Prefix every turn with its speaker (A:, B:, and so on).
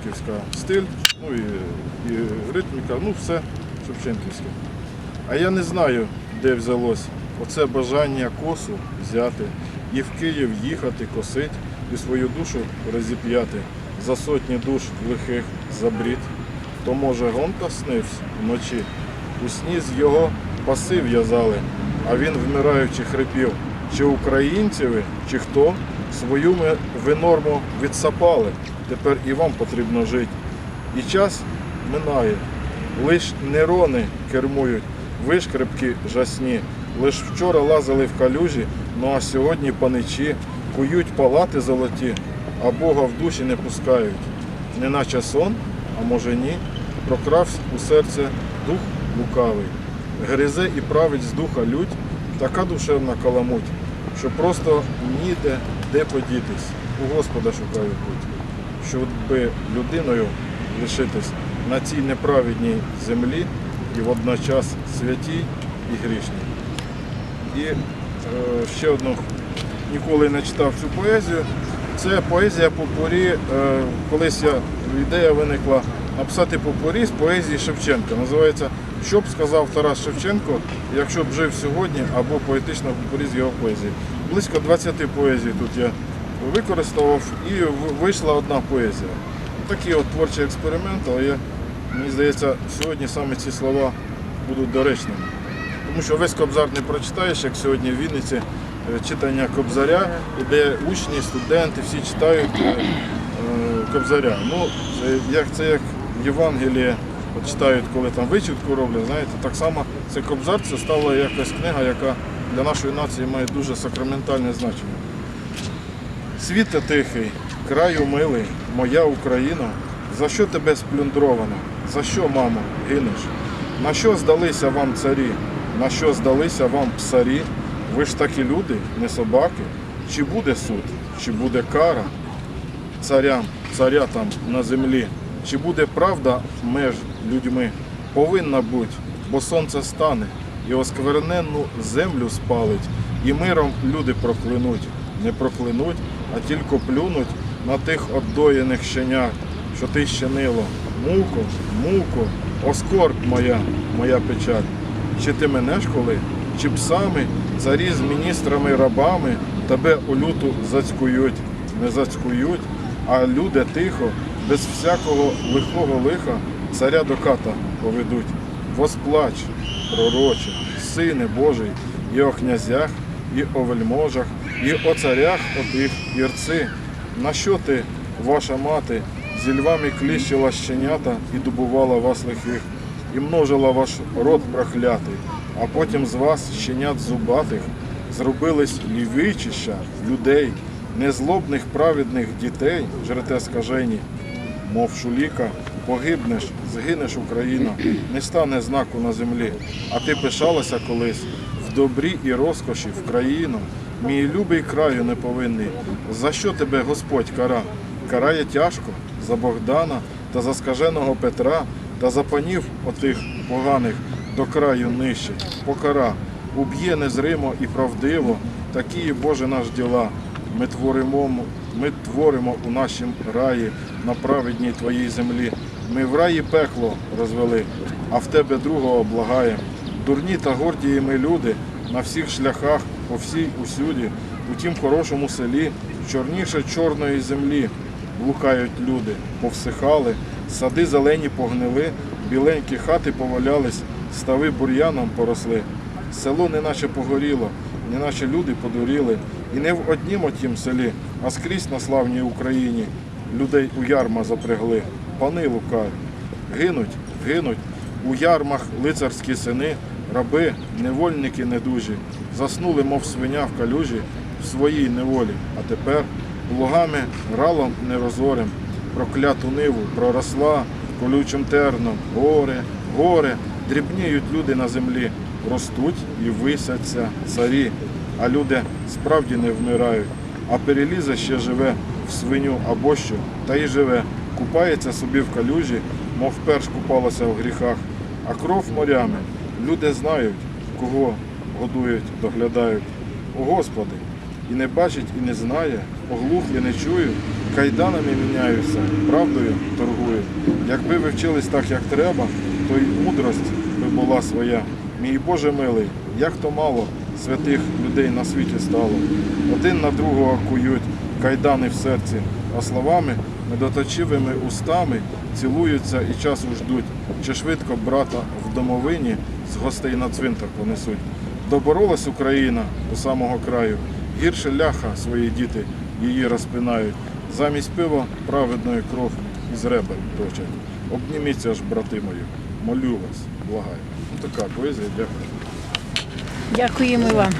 A: Шевченківська стиль, ну і, і ритміка, ну все Шевченківське. А я не знаю, де взялось оце бажання косу взяти і в Київ їхати, косить, і свою душу розіп'яти за сотні душ лихих забрід. То може гонка снився вночі, у сні з його паси в'язали, а він вмираючи хрипів. Чи українці ви, чи хто свою ми ви норму відсапали. Тепер і вам потрібно жити. І час минає. Лиш нейрони кермують, вишкрипки жасні. Лиш вчора лазили в калюжі, ну а сьогодні паничі кують палати золоті, а Бога в душі не пускають. Неначе сон, а може ні, прокрався у серце дух лукавий. Гризе і править з духа лють, така душевна каламуть, що просто ніде де подітись. У Господа шукаю путь, щоби людиною лишитись на цій неправедній землі і водночас святій і грішній. І е, ще одну ніколи не читав цю поезію. Це поезія попорі. Е, колись я ідея виникла написати попорі з поезії Шевченка. Називається Що б сказав Тарас Шевченко, якщо б жив сьогодні, або поетична попорі з його поезії. Близько 20 поезій тут я використовував і вийшла одна поезія. Такий от творчий експеримент, але я, мені здається, сьогодні саме ці слова будуть доречними. Тому що весь Кобзар не прочитаєш, як сьогодні в Вінниці е, читання Кобзаря, де учні, студенти всі читають е, е, Кобзаря. Ну, це як це як Євангеліє от читають, коли там вичітку роблять, знаєте, так само це Кобзар це стала якась книга, яка для нашої нації має дуже сакраментальне значення. Світе тихий, краю милий, моя Україна, за що тебе сплюндровано? За що, мамо, гинеш? На що здалися вам царі? На що здалися вам псарі? Ви ж такі люди, не собаки. Чи буде суд, чи буде кара царям, царятам на землі? Чи буде правда меж людьми? Повинна бути, бо сонце стане і оскверненну землю спалить, і миром люди проклянуть, не проклянуть, а тільки плюнуть на тих обдоєних щенят, що ти щинило. Муко, муко, оскорб моя, моя печаль. Чи ти менеш коли? Чи псами, царі з міністрами, рабами тебе у люту зацькують, не зацькують, а люди тихо, без всякого лихого лиха, царя до ката поведуть. Восплач, пророче, сине Божий, і о князях, і о вельможах, і о царях отих ірци. На що ти, ваша мати, зі львами кліщила щенята і добувала вас лихих, і множила ваш род проклятий, а потім з вас, щенят зубатих, зробились лівичища людей, незлобних праведних дітей, жрете скажені, мов шуліка, погибнеш, згинеш Україна, не стане знаку на землі, а ти пишалася колись добрі і розкоші в країну. Мій любий краю неповинний. За що тебе Господь кара? Карає тяжко за Богдана та за скаженого Петра та за панів отих поганих до краю нищить. Покара, уб'є незримо і правдиво, такі, Боже, наш діла. Ми творимо, ми творимо у нашім раї на праведній твоїй землі. Ми в раї пекло розвели, а в тебе другого благаєм. Дурні та гордії ми люди на всіх шляхах, по всій усюді, у тім хорошому селі, чорніше чорної землі. Блукають люди, повсихали, сади зелені погнили, біленькі хати повалялись, стави бур'яном поросли. Село неначе погоріло, неначе люди подуріли. І не в однім отім селі, а скрізь на славній Україні людей у ярма запрягли, пани лукаві. Гинуть, гинуть у ярмах лицарські сини, раби, невольники недужі, заснули, мов свиня в калюжі в своїй неволі. А тепер лугами ралом нерозорим, прокляту ниву проросла колючим терном, горе, горе, дрібніють люди на землі, ростуть і висяться царі, а люди справді не вмирають, а перелізе ще живе в свиню або що, та й живе, купається собі в калюжі, мов перш купалася в гріхах, а кров морями. Люди знають, кого годують, доглядають. О Господи, і не бачить, і не знає, оглухлі не чують, кайданами міняються, правдою торгують. Якби ви вчились так, як треба, то й мудрость би була своя. Мій Боже милий, як то мало святих людей на світі стало. Один на другого кують, кайдани в серці, а словами медоточивими устами цілуються і часу ждуть, чи швидко брата в домовині з гостей на цвинтар понесуть. Доборолась Україна до самого краю, гірше ляха свої діти її розпинають. Замість пива праведної кров із ребер точать. Обніміться ж, брати мої, молю вас, благаю. Ну, така поезія, дякую.
B: Дякуємо вам.